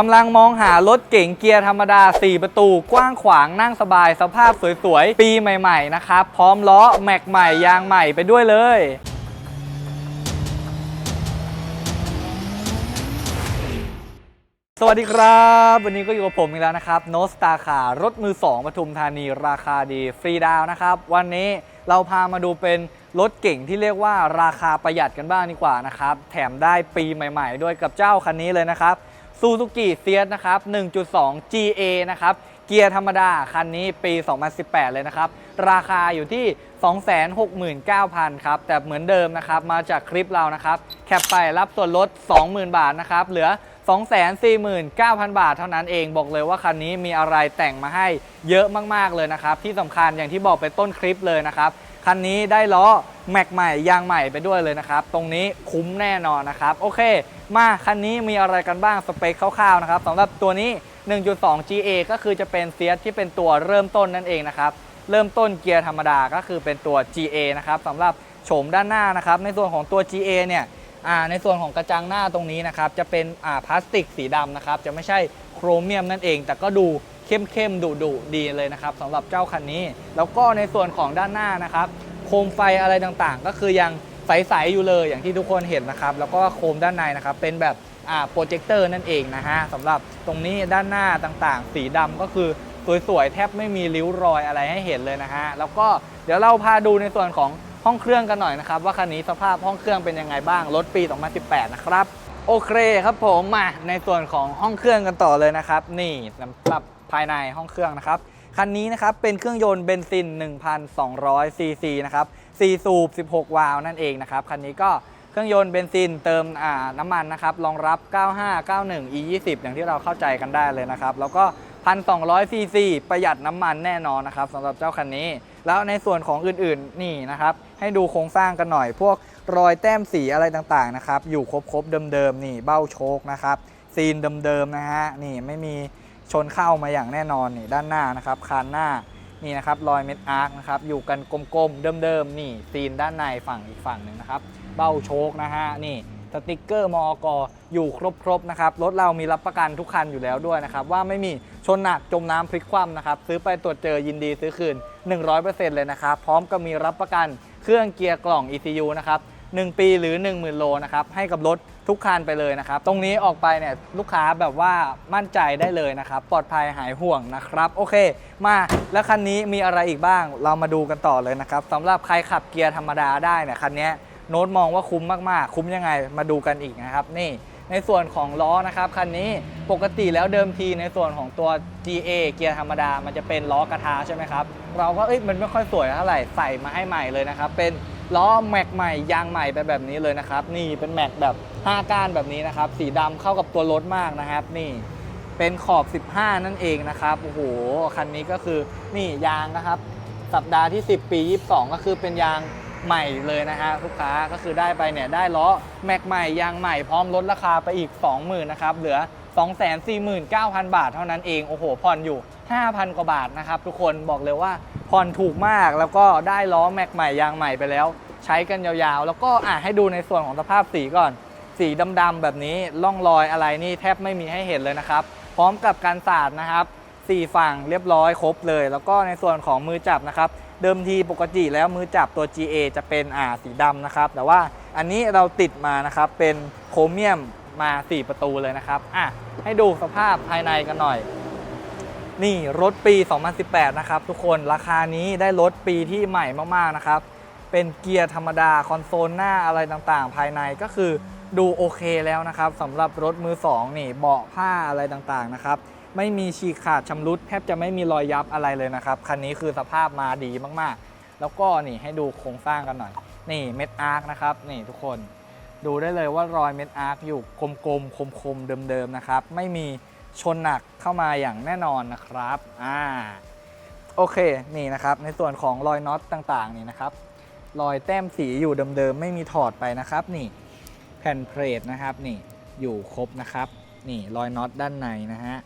กำลังมองหารถเก๋งเกียร์ธรรมดา 4 ประตู กว้างขวางนั่งสบายสภาพสวยๆ ปีใหม่ๆนะครับ พร้อมล้อ แม็กใหม่ ยางใหม่ไปด้วยเลยสวัสดีครับ วันนี้ก็อยู่กับผมอีกแล้วนะครับโนสตาคารถมือ 2ปทุมธานีราคาดีฟรีดาวน์นะครับ วันนี้เราพามาดูเป็นรถเก่งที่เรียกว่าราคาประหยัดกันบ้างดีกว่านะครับ แถมได้ปีใหม่ ๆ ด้วยกับเจ้าคันนี้เลยนะครับ ซูซูกิเซียสนะครับ 1.2 GA นะครับ เกียร์ธรรมดา คันนี้ปี 2018 เลยนะครับ ราคาอยู่ที่ 269,000 ครับ แต่เหมือนเดิมนะครับ มาจากคลิปเรานะครับ แคปไปรับส่วนลด 20,000 บาทนะครับ เหลือ 249,000 บาทเท่านั้นเอง บอกเลยว่าคันนี้มีอะไรแต่งมาให้เยอะมาก ๆ เลยนะครับ ที่สำคัญอย่างที่บอกไปต้นคลิปเลยนะครับ คันนี้ได้ล้อแม็กใหม่ยางใหม่ไปด้วยเลยนะครับ ตรงนี้คุ้มแน่นอนนะครับ โอเค มาคันนี้มีอะไรกันบ้างสเปคคร่าวๆนะครับสำหรับตัวนี้ 1.2 GA ก็คือจะเป็นเซียที่เป็นตัวเริ่มต้นนั่นเองนะครับเริ่มต้นเกียร์ธรรมดาก็คือเป็นตัว GA นะครับสำหรับโฉมด้านหน้านะครับในส่วนของตัว GA เนี่ยในส่วนของกระจังหน้าตรงนี้นะครับจะเป็นพลาสติกสีดำนะครับจะไม่ใช่โครเมียมนั่นเอง แต่ก็ดูเข้มๆดุดุดีเลยนะครับสำหรับเจ้าคันนี้ แล้วก็ในส่วนของด้านหน้านะครับโคมไฟอะไรต่างๆ ก็คือยัง ใสๆอยู่เลยอย่างที่ทุกคนเห็นนะครับ แล้วก็โคมด้านในนะครับ เป็นแบบโปรเจคเตอร์นั่นเองนะฮะสำหรับตรงนี้ด้านหน้าต่างๆ สีดำก็คือสวยๆ แทบไม่มีริ้วรอยอะไรให้เห็นเลยนะฮะ แล้วก็เดี๋ยวเราพาดูในส่วนของห้องเครื่องกันหน่อยนะครับ ว่าคันนี้สภาพห้องเครื่องเป็นยังไงบ้าง รถปี 2018 นะครับ โอเคครับผมมาในส่วนของห้องเครื่องกันต่อเลยนะครับ นี่สำหรับภายในห้องเครื่องนะครับ คันนี้นะครับเป็นเครื่องยนต์เบนซิน 1,200ซีซีนะครับ 4 สูบ 16 วาล์วนั่นเองนะครับ คันนี้ก็เครื่องยนต์เบนซินเติมน้ำมันนะครับ รองรับ 95 91 e 20 อย่างที่เราเข้าใจกันได้เลยนะครับ แล้วก็ 1,200 ซีซี ประหยัดน้ำมันแน่นอนนะครับสำหรับเจ้าคันนี้ แล้วในส่วนของอื่นๆนี่นะครับ ให้ดูโครงสร้างกันหน่อย พวกรอยแต้มสีอะไรต่างๆนะครับ อยู่ครบๆเดิมๆนี่เบ้าโชคนะครับ ซีนเดิมๆนะฮะ นี่ไม่มีชนเข้ามาอย่างแน่นอนนี่ด้านหน้านะครับ คานหน้า นี่นะครับรอยเม็ดอาร์คนะครับอยู่กันกลมๆเดิมๆนี่ซีนด้านในฝั่งอีกฝั่งหนึ่งนะครับเบ้าโชคนะฮะนี่สติกเกอร์มอกอยู่ครบๆนะครับรถเรามีรับประกันทุกคันอยู่แล้วด้วยนะครับว่าไม่มีชนหนักจมน้ำพลิกคว่ำนะครับซื้อไปตรวจเจอยินดีซื้อคืน 100%เลยนะครับพร้อมกับมีรับประกันเครื่องเกียร์กล่อง ECU นะครับ1ปีหรือ 10,000 โลนะครับให้กับรถ ทุกคันไปเลยนะครับ ตรงนี้ออกไปเนี่ยลูกค้าแบบว่ามั่นใจได้เลยนะครับ ปลอดภัยหายห่วงนะครับ โอเค มาแล้วคันนี้มีอะไรอีกบ้าง เรามาดูกันต่อเลยนะครับสำหรับใครขับเกียร์ธรรมดาได้เนี่ยคันนี้โน้ตมองว่าคุ้มมากๆ คุ้มยังไงมาดูกันอีกนะครับ นี่ในส่วนของล้อนะครับคันนี้ปกติแล้วเดิมทีในส่วนของตัว GA เกียร์ธรรมดา มันจะเป็นล้อกระทะใช่ไหมครับ เราก็เอ้ยมันไม่ค่อยสวยเท่าไหร่ใส่มาให้ใหม่เลยนะครับ เป็น ล้อแม็กใหม่ยางใหม่ไปแบบนี้เลยนะครับ นี่เป็นแม็กแบบ 5 ก้านแบบนี้นะครับ สีดำเข้ากับตัวรถมากนะครับ นี่เป็นขอบ 15 นั่นเองนะครับโอ้โหคันนี้ก็คือนี่ยางนะครับ สัปดาห์ที่ 10 ปี 22 ก็คือเป็นยางใหม่เลยนะฮะลูกค้าก็คือได้ไปเนี่ยได้ล้อแม็กใหม่ยางใหม่พร้อมลดราคาไปอีก 20,000นะครับเหลือ 249,000 บาทเท่านั้นเองโอ้โหผ่อนอยู่ 5,000 กว่าบาทนะครับทุกคนบอกเลยว่า ผ่อนถูกมากแล้วก็ได้ล้อแม็กใหม่ยางใหม่ไปแล้ว ใช้กันยาวๆ แล้วก็อะให้ดูในส่วนของสภาพสีก่อน สีดำๆแบบนี้ล่องรอยอะไรนี่แทบไม่มีให้เห็นเลยนะครับ พร้อมกับการสาดนะครับสี่ฝั่งเรียบร้อยครบเลย แล้วก็ในส่วนของมือจับนะครับเดิมทีปกติแล้วมือจับตัว GA จะเป็นอ่าสีดำนะครับ แต่ว่าอันนี้เราติดมานะครับเป็นโครเมียมมา 4 ประตูเลยนะครับอะให้ดูสภาพภายในกันหน่อย นี่รถปี 2018 นะครับทุกคนราคานี้ได้รถปีที่ใหม่มากๆนะครับเป็นเกียร์ธรรมดาคอนโซลหน้าอะไรต่างๆ ภายในก็คือดูโอเคแล้วนะครับสำหรับรถมือ2นี่เบาะผ้าอะไรต่างๆนะครับไม่มีฉีกขาดชำรุดแทบจะไม่มีรอยยับอะไรเลยนะครับคันนี้คือสภาพมาดีมากๆ แล้วก็นี่ให้ดูโครงสร้างกันหน่อย นี่เม็ดอาร์คนะครับนี่ทุกคนดูได้เลยว่ารอยเม็ดอาร์คอยู่กลมๆคมๆเดิมๆนะครับไม่มี ชนหนักเข้ามาอย่างแน่นอนนะครับอ่าโอเคนี่นะครับ ในส่วนของรอยน็อตต่างๆนี่นะครับ รอยแต้มสีอยู่เดิมๆไม่มีถอดไปนะครับ นี่แผ่นเพลทนะครับนี่อยู่ครบนะครับ นี่รอยน็อตด้านในนะฮะ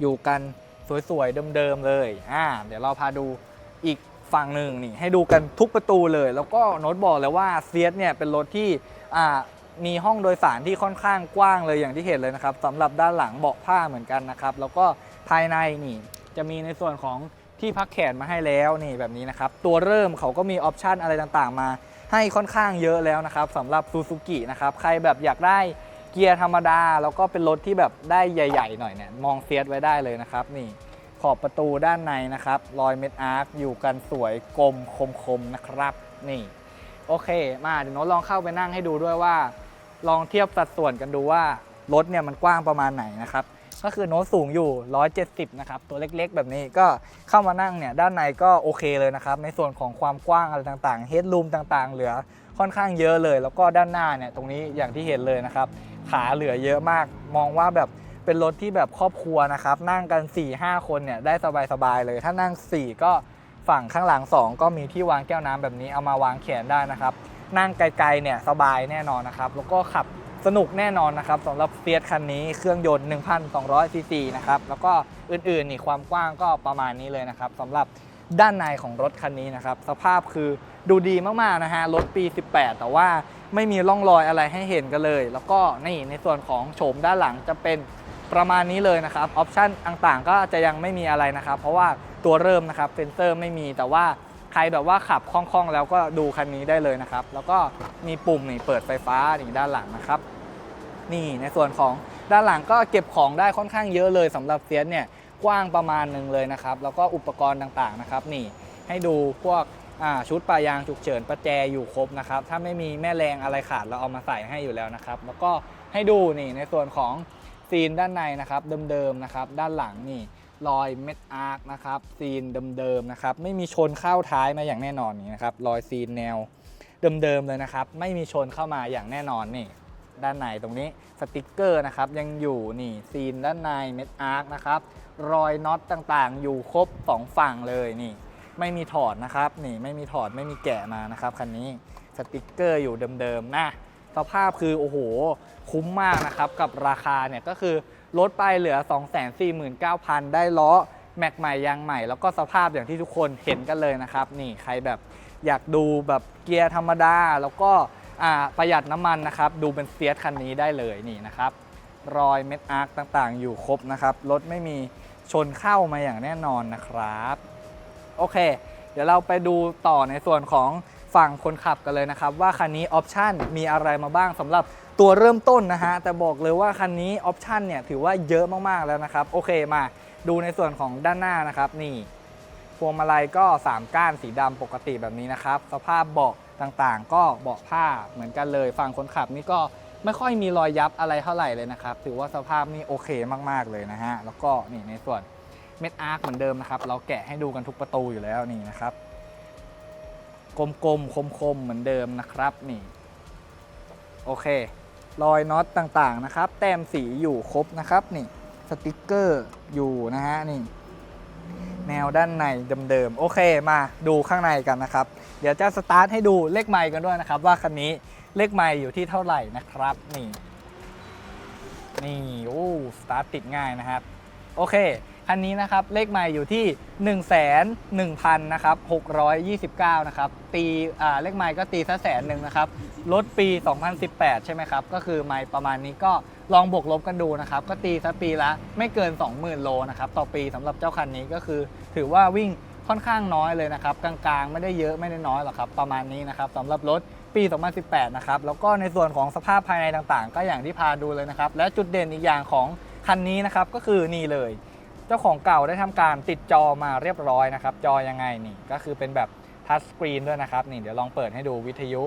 อยู่กันสวยๆเดิมๆเลยอ่าเดี๋ยวเราพาดูอีกฝั่งหนึ่งนี่ให้ดูกันทุกประตูเลย แล้วก็โน้ตบอกเลยว่าเซียสเนี่ยเป็นรถที่อ่า มีห้องโดยสารที่ค่อนข้างกว้างเลยอย่างที่เห็นเลยนะครับสำหรับด้านหลังเบาะผ้าเหมือนกันนะครับ แล้วก็ภายในนี่จะมีในส่วนของที่พักแขนมาให้แล้วนี่แบบนี้นะครับ ตัวเริ่มเขาก็มีออปชันอะไรต่างๆ มาให้ค่อนข้างเยอะแล้วนะครับสำหรับซูซูกินะครับใครแบบอยากได้เกียร์ธรรมดา แล้วก็เป็นรถที่แบบได้ใหญ่ ๆ หน่อยเนี่ยมองเฟียสไว้ได้เลยนะครับนี่ขอบประตูด้านในนะครับรอยเม็ดอาร์คอยู่กันสวยกลมคมๆนะครับนี่โอเค มาเดี๋ยวโน้ตลองเข้าไปนั่งให้ดูด้วยว่า ลองเทียบสัดส่วนกันดูว่ารถเนี่ยมันกว้างประมาณไหนนะครับก็คือโน้ตสูงอยู่ 170 นะครับ ตัวเล็กๆ แบบนี้ก็เข้ามานั่งเนี่ย ด้านในก็โอเคเลยนะครับ ในส่วนของความกว้างอะไรต่างๆ เฮดรูมต่างๆ เหลือค่อนข้างเยอะเลย แล้วก็ด้านหน้าเนี่ย ตรงนี้อย่างที่เห็นเลยนะครับ ขาเหลือเยอะมาก มองว่าแบบเป็นรถที่แบบครอบครัวนะครับ นั่งกัน 4-5 คนเนี่ย ได้สบายๆ เลย ถ้านั่ง 4 ก็ฝั่งข้างหลัง 2 ก็มีที่วางแก้วน้ำแบบนี้ เอามาวางแขนได้นะครับ นั่งไกลๆเนี่ยสบายแน่นอนนะครับ แล้วก็ขับสนุกแน่นอนนะครับสำหรับเฟียสคันนี้เครื่องยนต์ 1,200ซีซีนะครับ แล้วก็อื่นๆนี่ความกว้างก็ประมาณนี้เลยนะครับสำหรับด้านในของรถคันนี้นะครับ สภาพคือดูดีมากๆนะฮะรถปี 18 แต่ว่าไม่มีร่องรอยอะไรให้เห็นกันเลย แล้วก็นี่ในส่วนของโฉมด้านหลังจะเป็นประมาณนี้เลยนะครับออปชันต่างๆ ก็จะยังไม่มีอะไรนะครับ เพราะว่าตัวเริ่มนะครับเซนเซอร์ไม่มีแต่ว่า ใครแบบว่าขับคล่องๆ แล้วก็ดูคันนี้ได้เลยนะครับ แล้วก็มีปุ่มนี่เปิดไฟฟ้านี่ด้านหลังนะครับ นี่ในส่วนของด้านหลังก็เก็บของได้ค่อนข้างเยอะเลยสำหรับเฟียสเนี่ยกว้างประมาณหนึ่งเลยนะครับ แล้วก็อุปกรณ์ต่างๆนะครับ นี่ให้ดูพวกชุดปลายางฉุกเฉินประแจอยู่ครบนะครับ ถ้าไม่มีแม่แรงอะไรขาดเราเอามาใส่ให้อยู่แล้วนะครับ แล้วก็ให้ดูนี่ในส่วนของซีนด้านในนะครับเดิมๆนะครับ ด้านหลังนี่ รอยเม็ดอาร์คนะครับซีนเดิมๆนะครับไม่มีชนเข้าท้ายมาอย่างแน่นอนนี่นะครับรอยซีนแนวเดิมๆเลยนะครับ ไม่มีชนเข้ามาอย่างแน่นอนนี่ ด้านในตรงนี้สติกเกอร์นะครับยังอยู่นี่ซีนด้านในเม็ดอาร์คนะครับรอยน็อตต่างๆ อยู่ครบสองฝั่งเลยนี่ ไม่มีถอดนะครับนี่ไม่มีถอดไม่มีแกะมานะครับคันนี้สติกเกอร์อยู่เดิมๆนะ สภาพคือโอ้โหคุ้มมากนะครับ กับราคาเนี่ยก็คือลดไปเหลือ 249,000 ได้ล้อแม็กใหม่ยางใหม่ แล้วก็สภาพอย่างที่ทุกคนเห็นกันเลยนะครับ นี่ใครแบบอยากดูแบบเกียร์ธรรมดา แล้วก็ประหยัดน้ำมันนะครับ ดูเป็นเฟียสคันนี้ได้เลยนี่นะครับ รอยเม็ดอาร์คต่างๆ อยู่ครบนะครับรถไม่มีชนเข้ามาอย่างแน่นอนนะครับ โอเค เดี๋ยวเราไปดูต่อในส่วนของ ฝั่งคนขับกันเลยนะครับ ว่าคันนี้ออปชันมีอะไรมาบ้างสำหรับตัวเริ่มต้นนะฮะ แต่บอกเลยว่าคันนี้ออปชันเนี่ยถือว่าเยอะมากๆแล้วนะครับ โอเคมาดูในส่วนของด้านหน้านะครับ นี่พวงมาลัยก็ 3 ก้านสีดำปกติแบบนี้นะครับ สภาพเบาะต่างๆ ก็เบาะผ้าเหมือนกันเลยฝั่งคนขับนี่ก็ไม่ค่อยมีรอยยับอะไรเท่าไหร่เลยนะครับ ถือว่าสภาพนี่โอเคมากๆเลยนะฮะแล้วก็นี่ในส่วนเม็ดอาร์คเหมือนเดิมนะครับ เราแกะให้ดูกันทุกประตูอยู่แล้วนี่นะครับ กลมๆ คมๆ เหมือนเดิมนะครับนี่โอเค รอยน็อตต่างๆนะครับ แต้มสีอยู่ครบนะครับนี่สติกเกอร์อยู่นะฮะนี่ แนวด้านในเดิมๆ โอเคมาดูข้างในกันนะครับ เดี๋ยวจะสตาร์ทให้ดูเลขไมล์กันด้วยนะครับ ว่าคันนี้เลขไมล์อยู่ที่เท่าไหร่นะครับนี่นี่โอ้สตาร์ทติดง่ายนะครับ โอเค คันนี้นะครับเลขไมล์อยู่ที่ 1 1 0 0 0นะครับ629นะครับตีเลขไมล์ก็ตีซะแสนหนึ่งนะครับรถปี 2018 ใช่ไหมครับ ก็คือไมล์ประมาณนี้ก็ลองบวกลบกันดูนะครับ ก็ตีซะปีละไม่เกิน 20,000 โลนะครับต่อปีสำหรับเจ้าคันนี้ก็คือ ถือว่าวิ่งค่อนข้างน้อยเลยนะครับ กลางๆ ไม่ได้เยอะไม่ได้น้อยหรอกครับ ประมาณนี้นะครับสำหรับรถปี 2018 นะครับ แล้วก็ในส่วนของสภาพภายในต่างๆ ก็อย่างที่พาดูเลยนะครับ และจุดเด่นอีกอย่างของคันนี้นะครับก็คือนี่เลย เจ้าของเก่าได้ทำการติดจอมาเรียบร้อยนะครับ จอยังไงนี่ก็คือเป็นแบบทัชสกรีนด้วยนะครับนี่เดี๋ยวลองเปิดให้ดูวิทยุ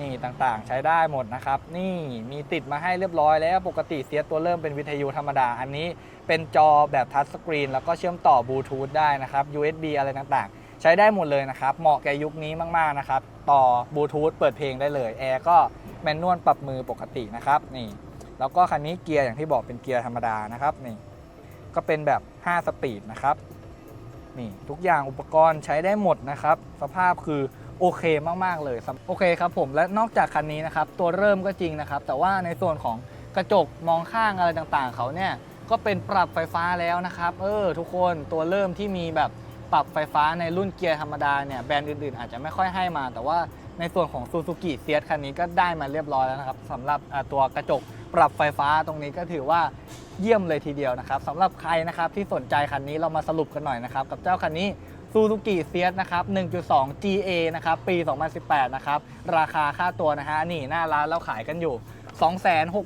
นี่ต่างๆ ใช้ได้หมดนะครับ นี่มีติดมาให้เรียบร้อยแล้วปกติเสียตัวเริ่มเป็นวิทยุธรรมดา อันนี้เป็นจอแบบทัชสกรีนแล้วก็เชื่อมต่อบลูทูธได้นะครับ USB อะไรต่างๆ ใช้ได้หมดเลยนะครับ เหมาะแก่ยุคนี้มากๆนะครับ ต่อบลูทูธเปิดเพลงได้เลยแอร์ก็แมนนวลปรับมือปกตินะครับนี่แล้วก็คันนี้เกียร์อย่างที่บอกเป็นเกียร์ธรรมดานะครับนี่ ก็เป็นแบบ 5 สปีดนะครับ นี่ทุกอย่างอุปกรณ์ใช้ได้หมดนะครับ สภาพคือโอเคมาก ๆ เลยโอเคครับผมและนอกจากคันนี้นะครับ ตัวเริ่มก็จริงนะครับ แต่ว่าในส่วนของกระจกมองข้างอะไรต่างๆ เขาเนี่ยก็เป็นปรับไฟฟ้าแล้วนะครับ เออ ทุกคนตัวเริ่มที่มีแบบปรับไฟฟ้าในรุ่นเกียร์ธรรมดาเนี่ยแบรนด์อื่นๆ อาจจะไม่ค่อยให้มา แต่ว่าในส่วนของ Suzuki s ียคันนี้ก็ได้มาเรียบร้อยแล้วนะครับสำหรับตัวกระจกปรับไฟฟ้าตรงนี้ก็ถือว่า เยี่ยมเลยทีเดียวนะครับสำหรับใครนะครับที่สนใจคันนี้เรามาสรุปกันหน่อยนะครับกับเจ้าคันนี้ Suzuki s ียนะครับ 1.2 GA นะครับ ปี 2018 นะครับ ราคาค่าตัวนะฮะ นี่หน้าร้านเราขายกันอยู่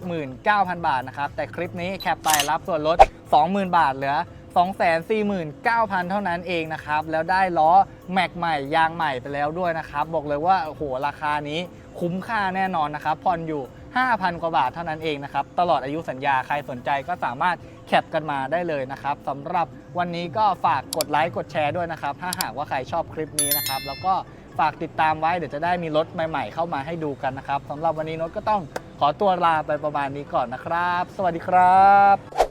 269,000 บาทนะครับ แต่คลิปนี้แคปไปรับส่วนลด 20,000 บาทเหลือ 249,000 เท่านั้นเองนะครับ แล้วได้ล้อแม็กใหม่ยางใหม่ไปแล้วด้วยนะครับ บอกเลยว่าโอ้โหราคานี้คุ้มค่าแน่นอนนะครับผ่อนอยู่ 5,000 กว่าบาทเท่านั้นเองนะครับ ตลอดอายุสัญญาใครสนใจก็สามารถแคปกันมาได้เลยนะครับสำหรับวันนี้ก็ฝากกดไลค์กดแชร์ด้วยนะครับ ถ้าหากว่าใครชอบคลิปนี้นะครับ แล้วก็ฝากติดตามไว้เดี๋ยวจะได้มีรถใหม่ๆ เข้ามาให้ดูกันนะครับสำหรับวันนี้นตก็ต้องขอตัวลาไปประมาณนี้ก่อนนะครับ สวัสดีครับ